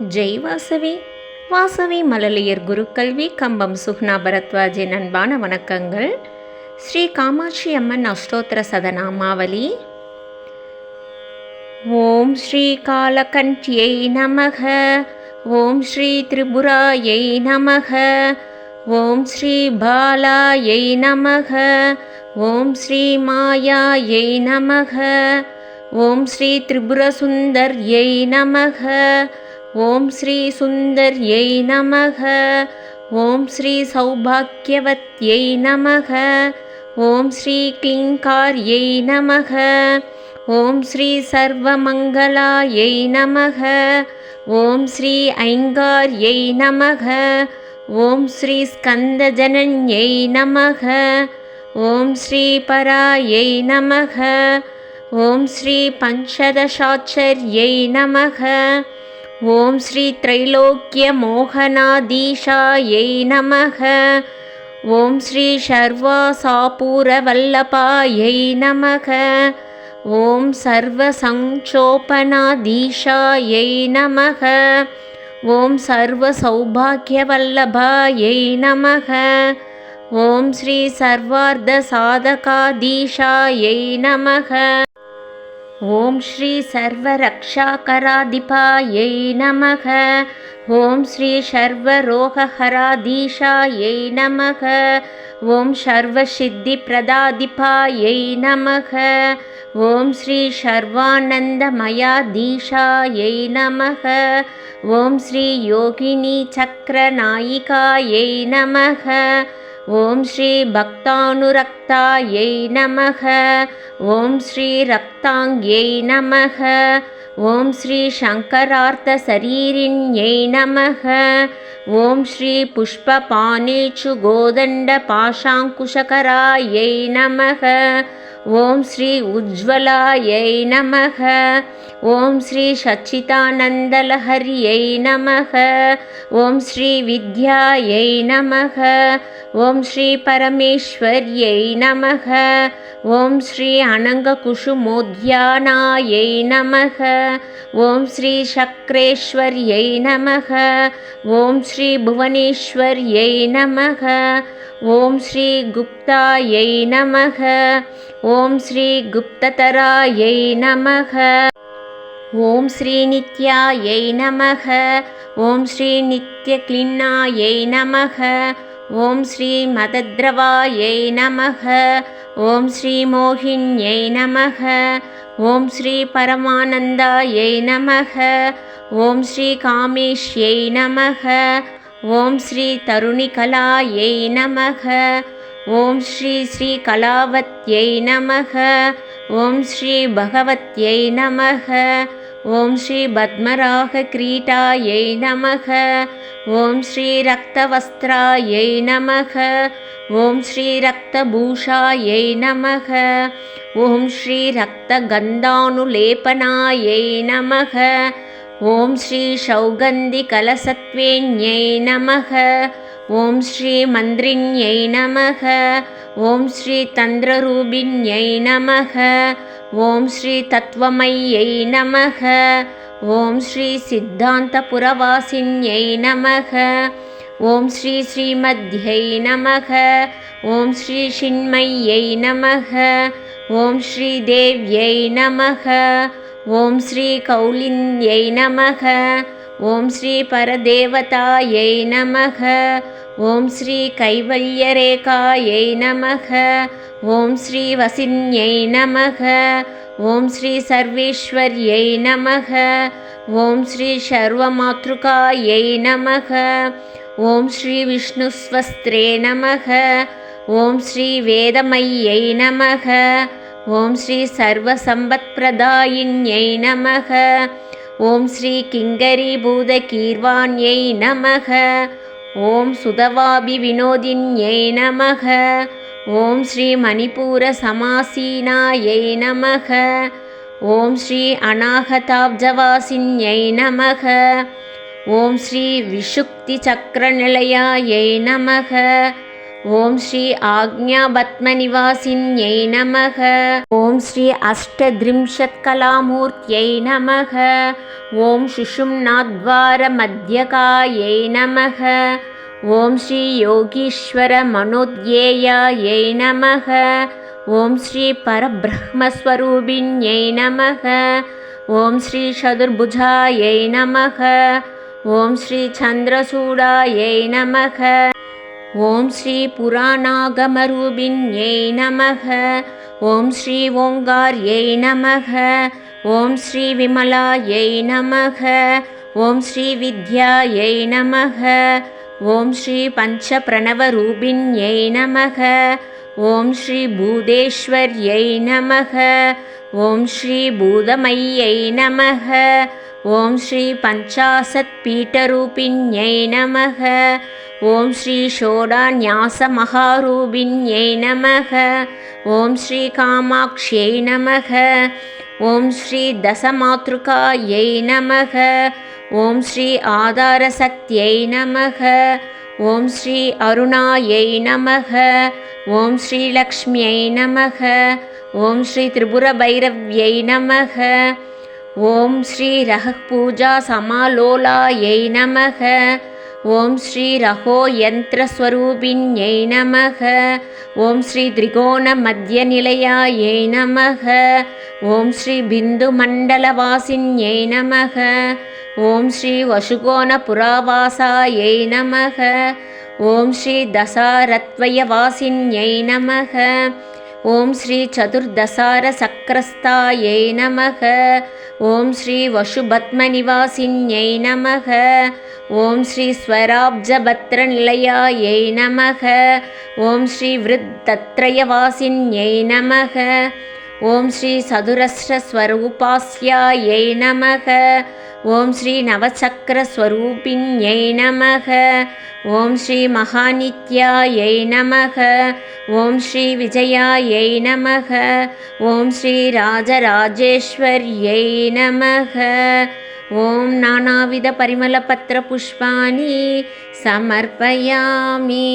ஜெய் வாசவி. வாசவி மலலியர் குருக்கல்வி கம்பம் சுஹ்னா பரத்வாஜின் அன்பான வணக்கங்கள். ஸ்ரீ காமாட்சி அம்மன் அஷ்டோத்திர சதநாமாவலி ஓம் ஸ்ரீ காலகண்டியை நமக. ஓம் ஸ்ரீ திரிபுராயை நமக. ஓம் ஸ்ரீ பாலாயை நமக. ஓம் ஸ்ரீ மாயாயை நமக. ஓம் ஸ்ரீ திரிபுரசுந்தர்யை நமக. ஓம் ஸ்ரீ சுந்தர்யை நமக. ஓம் ஸ்ரீ சௌபாக்கியவத்யை நமக. ஓம் ஸ்ரீ கிளிங்கார்யை நமக. ஓம் ஸ்ரீ சர்வமங்கலாயை நமக. ஓம் ஸ்ரீ ஐங்கார்யை நமக. ஓம் ஸ்ரீ ஸ்கந்தஜனன்யை நமக. ஓம் ஸ்ரீ பராயை நமக. ஓம் ஸ்ரீ பஞ்சதசாச்சர்யை நமக. ஓம் ஸ்ரீ த்ரைலோக்கிய மோகனாதீஷாயை நமக. ஓம் ஸ்ரீ சர்வாசாபூரவல்லபாயை நமக. ஓம் சர்வசங்கோபனாதீஷாயை நமக. ஓம் சர்வசௌபாகியவல்லபாயை நமக. ஓம் ஸ்ரீ சர்வார்த்த சாதகாதீஷாயை நமக. ஓம் ஸ்ரீ சர்வரக்ஷாகராதிபாயை நமக. ஓம் ஸ்ரீ சர்வரோகஹராதீஷாயை நமக. ஓம் சர்வசித்திப்பிரதாதிபாயை நமக. ஓம் ஸ்ரீ சர்வானந்தமயாதீஷாயை நமக. ஓம் ஸ்ரீ யோகினி சக்கரநாயிகாயை நமக. ஓம் ஸ்ரீ பக்தானுரக்தாயை நமக. ஓம் ஸ்ரீ ரக்தாங்யை நமக. ஓம் ஸ்ரீ சங்கரார்த்த சங்கரார்த்தசரீரிண்யை நமக. ஓம் ஸ்ரீ புஷ்பபானேச்சு கோதண்ட பாஷாங்குஷகராயை நமக. ॐ श्री उज्ज्वलायै नमः। ॐ श्रीसच्चिदानन्दलहर्यै नमः। ॐ श्रीविद्यायै नमः। ॐ श्री परमेश्वर्यै नमः। ॐ श्री अनङ्गकुसुमोद्यानायै नमः। ॐ श्री शक्रेश्वर्यै नमः। ॐ श्री भुवनेश्वर्यै नमः। ஓம் ஸ்ரீ குப்தாயை நமக. ஓம் ஸ்ரீ குப்ததராயை நமக. ஓம் ஸ்ரீ நித்யாயை நமக. ஓம் ஸ்ரீ நித்ய கிளின்னாயை நமக. ஓம் ஸ்ரீ மதத்ரவாயை நமக. ஓம் ஸ்ரீ மோகின்யை நமக. ஓம் ஸ்ரீ பரமானந்தாயை நமக. ஓம் ஸ்ரீ காமேஷ்யை நமக. ஓம் ஸ்ரீ தருணிகலாயை நமக. ஓம் ஸ்ரீ ஸ்ரீ கலாவத்யை நமக. ஓம் ஸ்ரீ பகவத்யை நமக. ஓம் ஸ்ரீ பத்மராக கிரீட்டாயை நமக. ஓம் ஸ்ரீ ரக்தவஸ்திராயை நமக. ஓம் ஸ்ரீ ரக்தபூஷாயை நமக. ஓம் ஸ்ரீ ரக்தகந்தானுலேபனாயை நமக. ஓம் ஸ்ரீ சௌகந்தி சௌகந்திகலசத்வேன்யை நமக. ஓம் ஸ்ரீ மந்திரிண்யை நமக. ஓம் ஸ்ரீ தந்திரரூபிண்யை நமக. ஓம் ஸ்ரீ தத்வமையை நமக. ஓம் ஸ்ரீ சித்தாந்தபுரவாசின்யை நமக. ஓம் ஸ்ரீ ஸ்ரீமத்யை நமக. ஓம் ஸ்ரீ ஷின்மய்யை நமக. ஓம் ஸ்ரீ தேவ்யை நமக. ॐ श्रीकौलिन्यै नमः। ॐ श्रीपरदेवतायै नमः। ॐ श्रीकैवल्यरेखायै नमः। ॐ श्रीवसिन्यै नमः। ॐ श्रीसर्वेश्वर्यै नमः। ॐ श्रीशर्वमातृकायै नमः। ॐ श्रीविष्णुस्वस्त्रे नमः। ॐ श्रीवेदमय्यै नमः। ஓம் ஸ்ரீ விஷ்ணுஸ்வஸ்திரே நமக. ஓம் ஸ்ரீ வேதமய்யை நமக. ஓம் சுதவாபி வினோதின்யை நமக. ஓம் ஸ்ரீ கிங்கரீபூதகீர்வாண்யை நமக. ஓம் ஸ்ரீ அநாகதாப்ஜவாசின்யை நமக. ஓம் ஸ்ரீ மணிப்பூர சமாசீனாயை நமக. ஓம் ஸ்ரீ ஆக்ஞாபத்மநிவாசின்யை நமக. ஓம் ஸ்ரீ அஷ்டத்ரிம்ஷத்கலாமூர்த்தியை நமக. ஓம் சுஷும்நாத்வாரமத்யகாயை நமக. ஓம் ஸ்ரீ யோகீஸ்வர மனோத்யேயாயை நமக. ஓம் ஸ்ரீ பரபிரம்மஸ்வரூபிண்யை நமக. ஓம் ஸ்ரீ சதுர்புஜாயை நமக. ஓம் ஸ்ரீ சந்திரசூடாயை நமக. ஓம் ஸ்ரீ புராணாகமரூபிண்யை நமக. ஓம் ஸ்ரீ ஓங்கார்யை நமக. ஓம் ஸ்ரீ விமலாயை நமக. ஓம் ஸ்ரீ வித்யாயை நமக. ஓம் ஸ்ரீ பஞ்ச பிரணவரூபிண்யை நமக. ஓம் ஸ்ரீ பூதேஸ்வர்யை நமக. ஓம் ஸ்ரீ பூதமையை நமக. ॐ श्री भूतेश्वर्यै नमः ॐ श्री भूतमय्यै नमः ॐ श्री पञ्चाशत्पीठरूपिण्यै नमः ॐ श्री षोडान्यासमहारूपिण्यै नमः ॐ श्री कामाक्ष्यै नमः ॐ श्री दशमातृकायै नमः ॐ श्री आधारशक्त्यै नमः ॐ श्री अरुणायै ஓம் ஸ்ரீ ரக பூஜா சமாலோலாயை நமக. ஓம் ஸ்ரீ ரகோ யந்திரஸ்வரூபிண்யை நமக. ஓம் ஸ்ரீ திரிகோண மத்திய நிலையாயை நமக. ஓம் ஸ்ரீ பிந்து மண்டலவாசின்யை நமக. ஓம் ஸ்ரீ வசுகோண புராவாசாயை நமக. ஓம் ஸ்ரீ தசாரத்வயவாசின்யை நமக. ஓம் ஸ்ரீ சதுர்தசார சக்கரஸ்தாயை நமக. ஓம் ஸ்ரீ வசுபத்மநிவாசின்யை நமக. ஓம் ஸ்ரீ ஸ்வராப்ஜபத்ரநிலையாயை நமக. ஓம் ஸ்ரீ விருத்தத்ரயவாசின்யை நமக. ஓம் ஸ்ரீ சதுரஸ்ரஸ்வரூபாஸ்யாயை நமக. ஓம் ஸ்ரீ நவச்சக்கரஸ்வரூபிண்யை நமக. ஓம் ஸ்ரீ மகாநித்யாயை நமக. ஓம் ஸ்ரீ விஜயாயை நமக. ஓம் ஸ்ரீ ராஜராஜேஸ்வர்யை நமக. ஓம் நானாவித பரிமளபத்திர புஷ்பாணி சமர்ப்பயாமி.